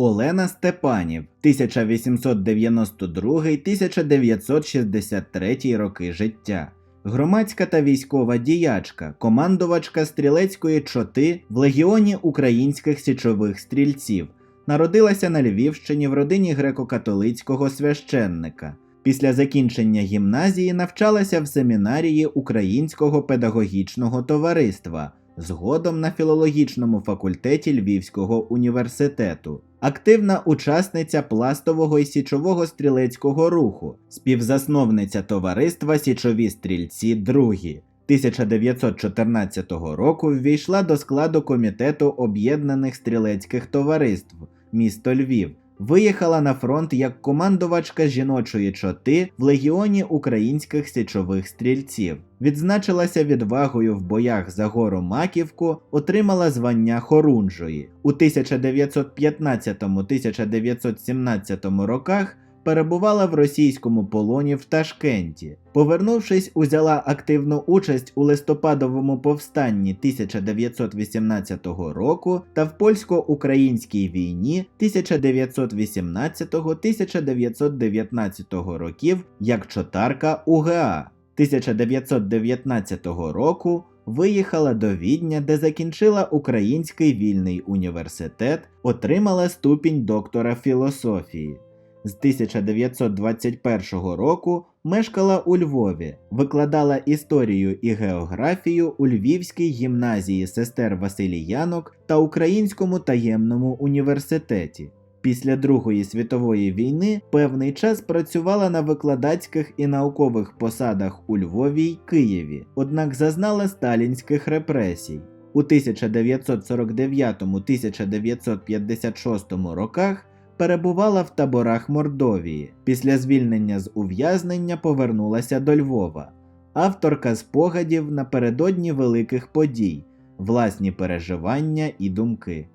Олена Степанів 1892-1963 роки життя. Громадська та військова діячка, командувачка стрілецької чоти в легіоні українських січових стрільців. Народилася на Львівщині в родині греко-католицького священника. Після закінчення гімназії навчалася в семінарії Українського педагогічного товариства, згодом на філологічному факультеті Львівського університету. Активна учасниця пластового і січового стрілецького руху, співзасновниця товариства Січові стрільці другі. 1914 року ввійшла до складу комітету об'єднаних стрілецьких товариств місто Львів. Виїхала на фронт як командувачка жіночої чоти в легіоні українських січових стрільців. Відзначилася відвагою в боях за гору Маківку, отримала звання Хорунжої. У 1915-1917 роках перебувала в російському полоні в Ташкенті. Повернувшись, узяла активну участь у листопадовому повстанні 1918 року та в польсько-українській війні 1918-1919 років як чотарка УГА. 1919 року виїхала до Відня, де закінчила Український вільний університет, отримала ступінь доктора філософії. З 1921 року мешкала у Львові, викладала історію і географію у Львівській гімназії сестер Василіянок та Українському таємному університеті. Після Другої світової війни певний час працювала на викладацьких і наукових посадах у Львові й Києві, однак зазнала сталінських репресій. У 1949-1956 роках перебувала в таборах Мордовії. Після звільнення з ув'язнення повернулася до Львова. Авторка спогадів напередодні великих подій, власні переживання і думки.